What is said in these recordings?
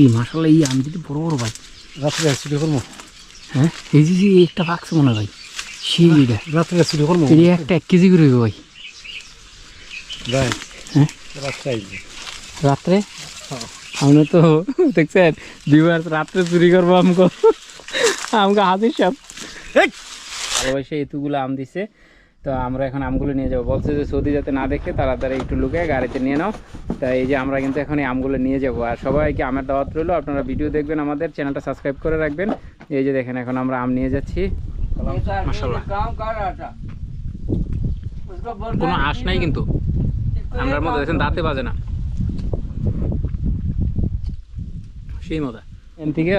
এই মাসাল্লাহ এই আম বড় বড় ভাই। রাত্রে ছুটি করব? হ্যাঁ? এই যে একটা পাকছে মনে ভাই রাত্রে ছুটি করব? এই একটা এক কেজি করে হইবে ভাই। হ্যাঁ? রাত্রে আমরা তো দেখছেন দিবার রাত্রে চুরি করব আমগো। আমগো হাজির সব। ভালোবাসে এতুগুলো আম দিছে। তো আমরা এখন আমগুলো নিয়ে যাব। বলছে যে সৌদি যাতে না দেখে তাড়াতাড়ি একটু লুকে গাড়িতে নিয়ে নাও। তা এই যে আমরা কিন্তু এখন এই আমগুলো নিয়ে যাব। আর সবাইকে আমের দাওয়াত রইল আপনারা ভিডিও দেখবেন আমাদের চ্যানেলটা সাবস্ক্রাইব করে রাখবেন। এই যে দেখেন এখন আমরা আম নিয়ে যাচ্ছি। কোনো আশ নাই কিন্তু। আমরার মধ্যে দেখেন দাঁতে বাজে না। সেই মজা। এন থেকে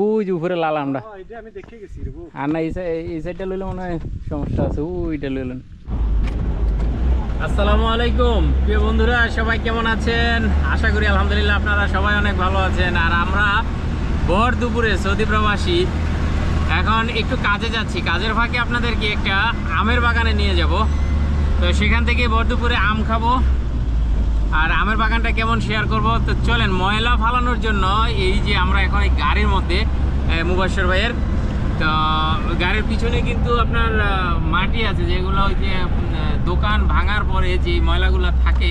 ওই যে উপরে লাল আমরা এটা আমি দেখে গেছি রে আর না এই এই সাইডটা লইলে মনে হয় সমস্যা আছে ওইটা লইলেন। আসসালামু আলাইকুম। প্রিয় বন্ধুরা সবাই কেমন আছেন? আশা করি আলহামদুলিল্লাহ আপনারা সবাই অনেক ভালো আছেন। আর আমরা ভর দুপুরে সৌদি প্রবাসী। এখন একটু কাজে যাচ্ছি। কাজের ফাঁকে আপনাদেরকে একটা আমের বাগানে নিয়ে যাব। তো সেখান থেকে ভর দুপুরে আম খাব। আর আমের বাগানটা কেমন শেয়ার করব? তো চলেন ময়লা ফালানোর জন্য এই যে আমরা এখন এই গাড়ির মধ্যে আহ, মুবাশর ভাইয়ের তো গাড়ির পিছনে কিন্তু আপনার মাটি আছে যেগুলো ওই যে দোকান ভাঙার পরে যে ময়লাগুলো থাকে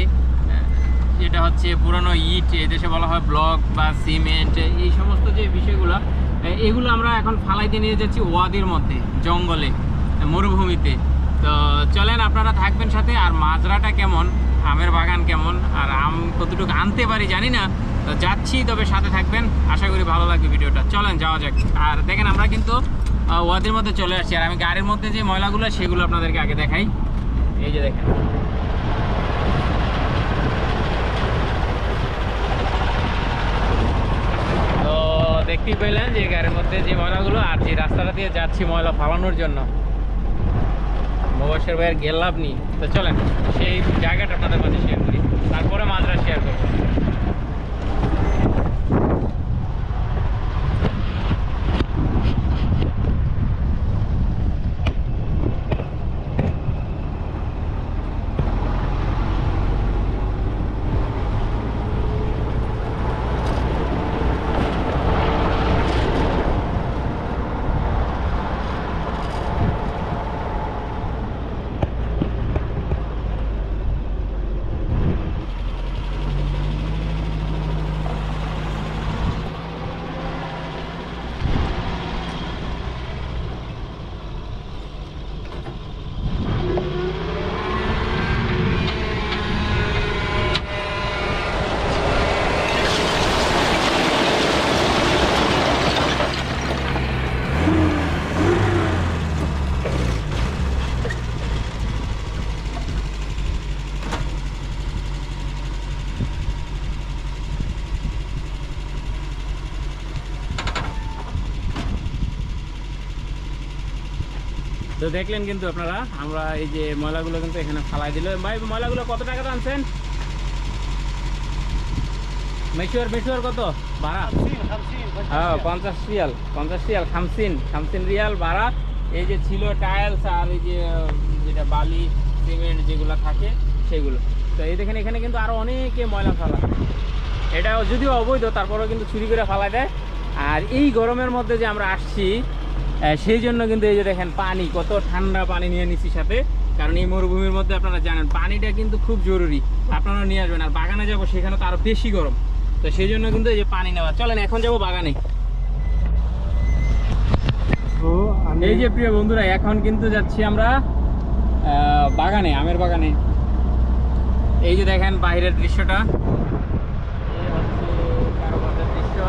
যেটা হচ্ছে পুরনো ইট এদেশে বলা হয় ব্লক বা সিমেন্ট এই সমস্ত যে বিষয়গুলো এগুলো আমরা এখন ফালাইতে নিয়ে যাচ্ছি ওয়াদির মধ্যে জঙ্গলে মরুভূমিতে। তো চলেন আপনারা থাকবেন সাথে আর মাজরাটা কেমন? আমের বাগান কেমন, আর আম কতটুকু আনতে পারি জানি না, তো যাচ্ছি, তবে সাথে থাকবেন। আশা করি ভালো লাগবে ভিডিওটা। চলেন, যাওয়া যাক। আর দেখেন, আমরা কিন্তু ওয়াদির মধ্যে চলে আসছি। আর আমি গাড়ির মধ্যে যে ময়লাগুলো, সেগুলো আপনাদেরকে আগে দেখাই। এই যে দেখেন। তো দেখতেই পেলেন যে গাড়ির মধ্যে যে ময়লাগুলো, আর যে রাস্তাটা দিয়ে যাচ্ছি ময়লা ফালানোর জন্য। মোবাসের ভাইয়ের গেলাভ নি তো চলেন, সেই জায়গাটা আপনাদের মাঝে শেয়ার করি তারপরে মাজরা শেয়ার করব তো দেখলেন কিন্তু আপনারা, আমরা এই যে ময়লাগুলো কিন্তু এখানে ফালাই দিল। ভাই, ময়লাগুলো কত টাকা আনছেন মেশুয়ার মেশুয়ার কত? ভাড়া হ্যাঁ পঞ্চাশ রিয়াল পঞ্চাশ রিয়াল, খামসিন খামসিন রিয়াল ভাড়া এই যে ছিল টাইলস আর এই যে, যেটা বালি সিমেন্ট যেগুলো থাকে, সেগুলো। তো এই দেখেন, এখানে কিন্তু আরও অনেকে ময়লা ফেলা এটা যদিও অবৈধ, তারপরেও কিন্তু চুরি করে ফালা দেয়। আর এই গরমের মধ্যে যে আমরা আসছি সেই জন্য কিন্তু এই যে দেখেন পানি কত ঠান্ডা পানি নিয়ে নিচ্ছি সাথে। কারণ এই মরুভূমির মধ্যে আপনারা জানেন পানিটা কিন্তু খুব জরুরি। আপনারা নিয়ে আসবেন আর বাগানে যাব সেখানে তো আরও বেশি গরম। তো সেই জন্য কিন্তু এই যে পানি নেওয়া। চলেন এখন যাব বাগানে। তো এই যে প্রিয় বন্ধুরা এখন কিন্তু যাচ্ছি আমরা বাগানে আমের বাগানে। এই যে দেখেন বাইরের দৃশ্যটা এই হচ্ছে কারোবাদের দৃশ্য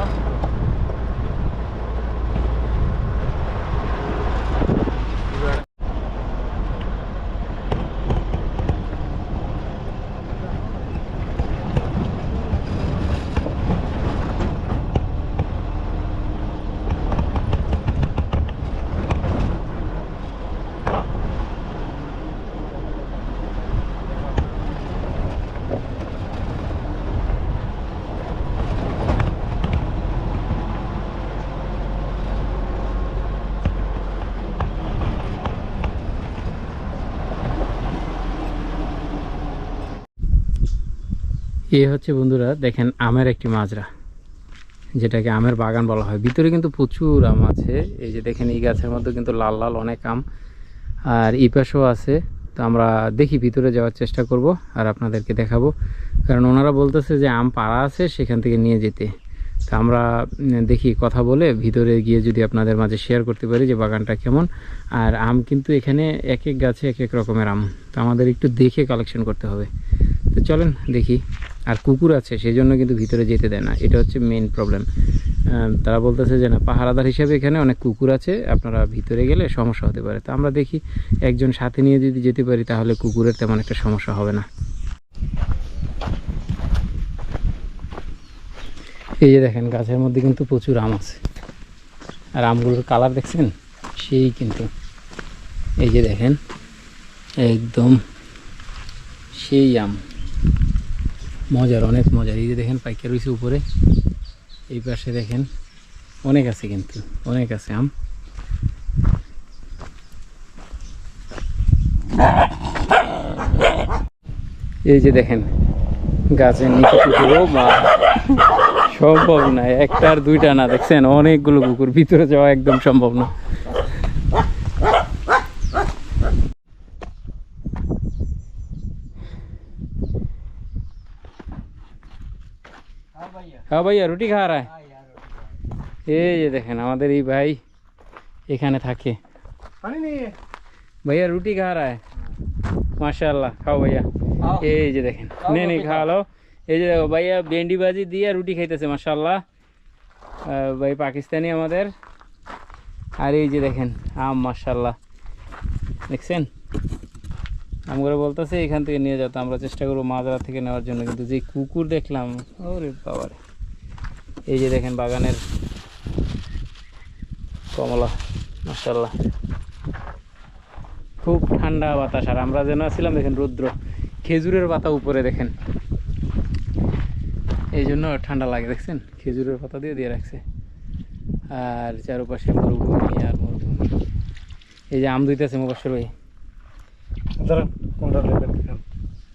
এই হচ্ছে বন্ধুরা, দেখেন আমের একটি মাজরা, যেটাকে আমের বাগান বলা হয়। ভিতরে কিন্তু প্রচুর আম আছে। এই যে দেখেন, এই গাছের মধ্যে কিন্তু লাল লাল অনেক আম। আর ইপাশও আছে। তো আমরা দেখি, ভিতরে যাওয়ার চেষ্টা করব আর আপনাদেরকে দেখাবো। কারণ ওনারা বলতেছে যে আম পাড়া আছে সেখান থেকে নিয়ে যেতে। তো আমরা দেখি, কথা বলে ভিতরে গিয়ে যদি আপনাদের মাঝে শেয়ার করতে পারি যে বাগানটা কেমন। আর আম কিন্তু এখানে এক এক গাছে এক এক রকমের আম। তো আমাদের একটু দেখে কালেকশন করতে হবে। তো চলেন দেখি। আর কুকুর আছে সেই জন্য কিন্তু ভিতরে যেতে দেয় না। এটা হচ্ছে মেইন প্রবলেম তারা বলতেছে যে না, পাহারাদার হিসেবে এখানে অনেক কুকুর আছে, আপনারা ভিতরে গেলে সমস্যা হতে পারে। তো আমরা দেখি একজন সাথে নিয়ে যদি যেতে পারি, তাহলে কুকুরের তেমন একটা সমস্যা হবে না। এই যে দেখেন, গাছের মধ্যে কিন্তু প্রচুর আম আছে। আর আমগুলোর কালার দেখছেন? সেই কিন্তু। এই যে দেখেন, একদম সেই আম। মজার, অনেক মজার। এই যে দেখেন, পাইকার রয়েছে উপরে। এই পাশে দেখেন, অনেক আছে কিন্তু, অনেক আছে আম। এই যে দেখেন, গাছের নিচে কুকুর ও মা, সম্ভব না একটা আর দুইটা না, দেখছেন? অনেকগুলো কুকুর ভিতরে যাওয়া একদম সম্ভব না। হ্যাঁ ভাইয়া রুটি খাওয়া রায় এই যে দেখেন আমাদের এই ভাই এখানে থাকে পানি নিয়ে भैया रोटी खा रहा है माशाल्लाह खाओ भैया এই যে দেখেন নে নে খাওয়ালো এই যে দেখো ভাইয়া ভেন্ডি ভাজি দিয়ে রুটি খাইতেছে মাশাল্লাহ আহ, ভাই পাকিস্তানি আমাদের আর এই যে দেখেন আম মাশাল্লাহ দেখছেন আমরা বলতেছে এখান থেকে নিয়ে যেতে আমরা চেষ্টা করবো মাঝরা থেকে নেওয়ার জন্য কিন্তু যে কুকুর দেখলাম ওরে বাবারে এই যে দেখেন বাগানের কমলা মাশাল্লাহ খুব ঠান্ডা বাতাস আর আমরা যেন ছিলাম দেখেন রৌদ্র খেজুরের পাতা উপরে দেখেন। এই জন্য ঠান্ডা লাগে দেখছেন? খেজুরের পাতা দিয়ে দিয়ে রাখছে। আর চারপাশে মরুভূমি আর মরুভূমি। এই যে আম দুইতেছে মুবাসর ভাই। কোনটা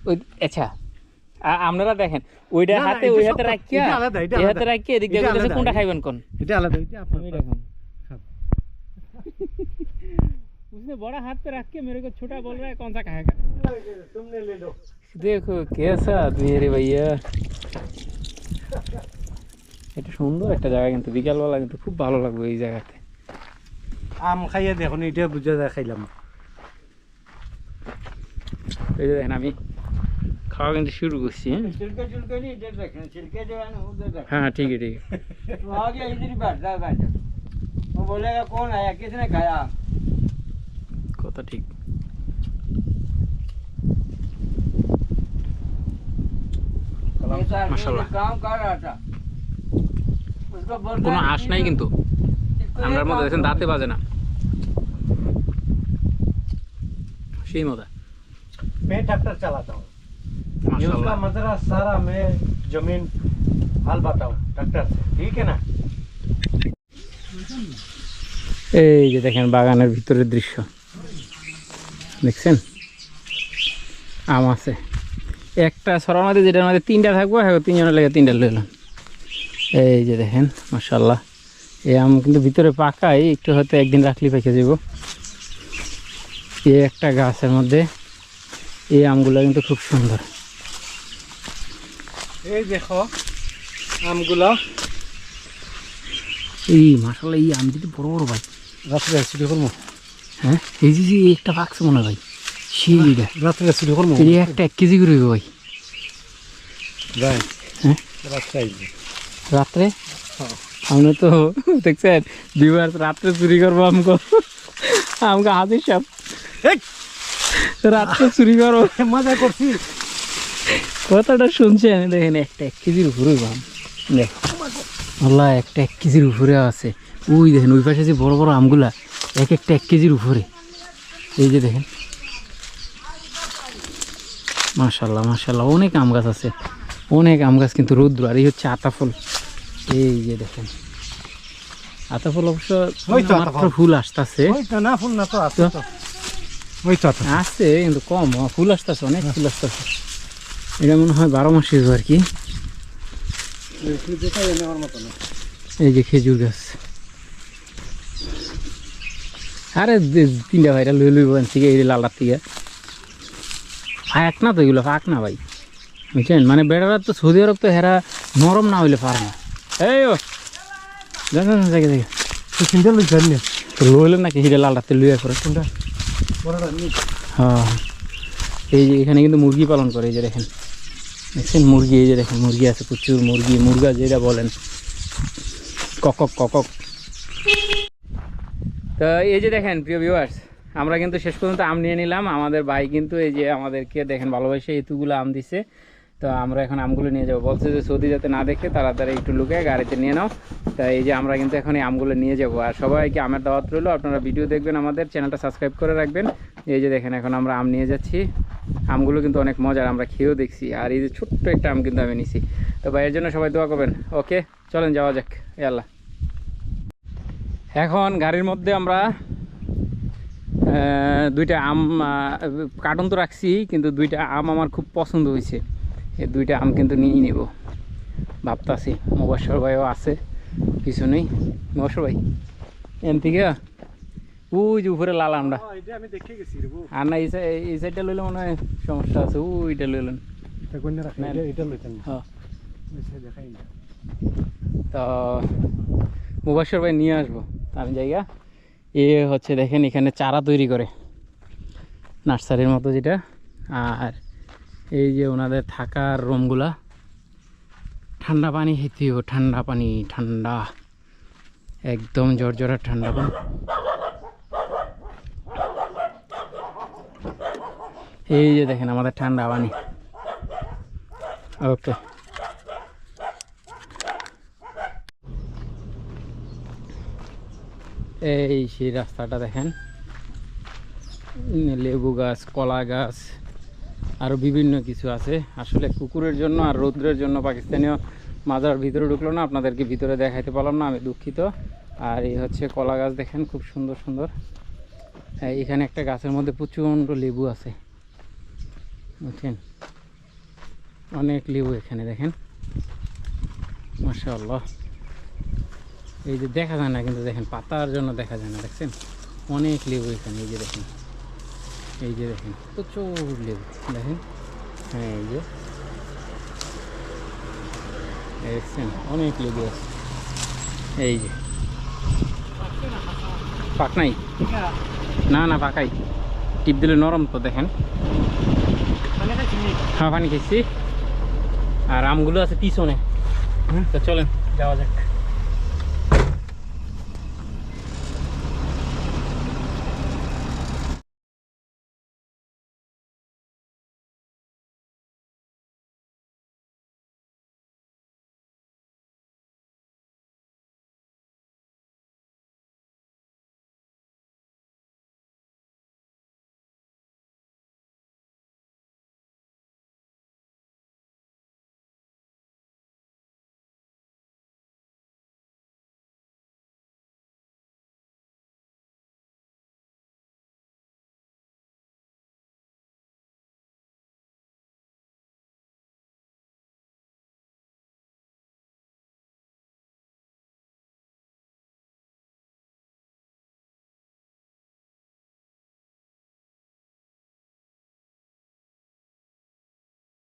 ওই আচ্ছা। আপনারা দেখেন ওইটা না, না, হাতে এটা ওই সব- হাতে রাখিয়া এটা আলাদা, এটা এই হাতে আলাদা। রাখিয়া এদিক দিয়ে এটা বলতেছে আলাদা, কোনটা এটা- খাইবেন কোন এটা আলাদা এটা আপনার আমি रखूं हाँ। उसने बड़ा हाथ पे रख के मेरे को छोटा बोल रहा है कौन सा खाएगा तुमने ले लो দেখো कैसा आदमी है रे भैया এটা সুন্দর একটা জায়গা কিন্তু বিকালবেলা কিন্তু খুব ভালো লাগবে এই জায়গাতে আম খাইয়ে দেখুন এটা বুঝা যায় খাইলাম এই যে দেখেন আমি খাওয়া কিন্তু শুরু করছি হ্যাঁ? छिलके छिलके नहीं इधर रखना छिलके जो है ना उधर रखना হ্যাঁ ঠিক আছে ঠিক আছে तो आ गया इधर ही बैठ रहा बैठ वो बोलेगा कौन आया किसने खाया কথা ঠিক ये तो आदमी माशाल्लाह। काम कर रहा था उसको बोल কোনো আশ নাই কিন্তু আমরার মধ্যে দেখেন দাঁতে বাজে না সেই মজা मैं ट्रैक्टर चलाता हूँ ये उसका মাশাআল্লাহ मजरा सारा मैं जमीन हाल बताऊँ ट्रैक्टर से ठीक है ना এই যে দেখেন বাগানের ভিতরের দৃশ্য দেখছেন আম আছে একটা সরার মধ্যে যেটার মধ্যে তিনটা থাকবো হ্যাঁ তিনজনের লেগে তিনটা লইলাম এই যে দেখেন মাসাল্লাহ এই আম কিন্তু ভিতরে পাকাই একটু হয়তো একদিন রাখলে পেকে যাব এই একটা গাছের মধ্যে এই আমগুলো কিন্তু খুব সুন্দর এই দেখো আমগুলো। এই মাসাল্লাহ এই আম যদি বড় বড় ভাই রাত্রে চুরি করব? হ্যাঁ? এই যে একটা পাকছে মনে ভাই সেই এটা। রাত্রে চুরি করব? এই একটা এক কেজি করে ভাই। হ্যাঁ? রাত্রে রাত্রে? আমরা তো দেখছেন বিবার রাত্রে চুরি করব আমগো। আমগো হাজির সব! রাত্রে চুরি করব। মজা করছি। কথাটা শুনছেন? দেখেন একটা এক কেজির উপরে আম দেখো আল্লাহ একটা এক কেজির উপরে আছে। ওই দেখেন ওই পাশে যে বড় বড় আমগুলা এক একটা এক কেজির উপরে। এই যে দেখেন। মাশাল্লাহ মাশাল্লাহ অনেক আম গাছ আছে। অনেক আম গাছ কিন্তু রৌদ্র আর এই হচ্ছে আতাফল এই যে দেখেন। আতাফল অবশ্য মাত্র ফুল। আসতেছে। আছে আসছে কিন্তু কম। ফুল আসতেছে অনেক ফুল আসতেছে। এটা মনে হয় বারো মাসে আর কি। এই যে খেজুর গাছ। আরে তিনটা ভাইরা লুই লুই বলছি এই লালার থেকে। ফাঁক না তো এগুলো ফাঁক না ভাই। বুঝছেন? মানে বেড়ারা তো সৌদি আরব তো হেরা নরম না হইলে পারে না। এই ও দেখেন দেখে দেখে তো চিন্তা লই লইলেন নাকি? হিরে লাল রাতে লুইয়া করে কোনটা? বড়টা হ্যাঁ। এই যে এখানে কিন্তু মুরগি পালন করে এই যে দেখেন। দেখছেন মুরগি, এই যে দেখেন মুরগি আছে, প্রচুর মুরগি, মুরগা যেটা বলেন। ককক ককক তো এই যে দেখেন, প্রিয় ভিউয়ার্স আমরা কিন্তু শেষ পর্যন্ত আম নিয়ে নিলাম। আমাদের ভাই কিন্তু এই যে আমাদেরকে দেখেন ভালোবাসে, এতুগুলো আম দিছে। তো আমরা এখন আমগুলো নিয়ে যাব। বলছে যে সৌদি যাতে না দেখে, তাড়াতাড়ি একটু লুকে গাড়িতে নিয়ে নাও। তা এই যে আমরা কিন্তু এখন এই আমগুলো নিয়ে যাব। আর সবাইকে আমের দাওয়াত রইল। আপনারা ভিডিও দেখবেন আমাদের, চ্যানেলটা সাবস্ক্রাইব করে রাখবেন। এই যে দেখেন, এখন আমরা আম নিয়ে যাচ্ছি। আমগুলো কিন্তু অনেক মজার, আমরা খেয়েও দেখছি। আর এই যে ছোট্ট একটা আম কিন্তু আমি নিছি। তো ভাইয়ের জন্য সবাই দোয়া করবেন। ওকে, চলেন যাওয়া যাক। আল্লাহ। এখন গাড়ির মধ্যে আমরা দুইটা আম কার্টন তো রাখছি, কিন্তু দুইটা আম আমার খুব পছন্দ হয়েছে। এই দুইটা আম কিন্তু নিয়েই নেব। ভাবতাছি মবাসর ভাইও আছে, পিছনেই। মবাসর ভাই এন থেকে ওই যে উপরে লাল আমটা এটা আমি দেখে গেছি রে বউ। আর না এই সাই- এই সাইডটা লইলে মনে হয় সমস্যা আছে। ওইটা লইলেন। লইতেন হ্যাঁ। তো মুবাসর ভাই নিয়ে আসব। আমি জায়গা এ হচ্ছে দেখেন এখানে চারা তৈরি করে। নার্সারির মতো যেটা। আর এই যে ওনাদের থাকার রুমগুলা। ঠান্ডা পানি খেতেও ঠান্ডা পানি ঠান্ডা। একদম জর্জরা ঠান্ডা পানি। এই যে দেখেন আমাদের ঠান্ডা পানি। ওকে এই সেই রাস্তাটা দেখেন। লেবু গাছ, কলা গাছ আরও বিভিন্ন কিছু আছে। আসলে কুকুরের জন্য আর রৌদ্রের জন্য পাকিস্তানীয় মাজার ভিতরে ঢুকলো না, আপনাদেরকে ভিতরে দেখাইতে পারলাম না, আমি দুঃখিত। আর এই হচ্ছে কলা গাছ, দেখেন খুব সুন্দর সুন্দর। এখানে একটা গাছের মধ্যে প্রচণ্ড লেবু আছে। বুঝছেন অনেক লিউ এখানে দেখেন। মাশাআল্লাহ। এই যে দেখা যায় না কিন্তু দেখেন পাতার জন্য দেখা যায় না দেখছেন? অনেক লেবু এখানে এই যে দেখেন। এই যে দেখেন প্রচুর লেবু দেখেন। হ্যাঁ এই যে। দেখছেন অনেক লেবু আছে। এই যে। পাক নাই? না। না পাকাই টিপ দিলে নরম তো দেখেন। হ্যাঁ পানি খেয়েছি। আর আমগুলো আছে পিছনে। তো চলেন যাওয়া যাক।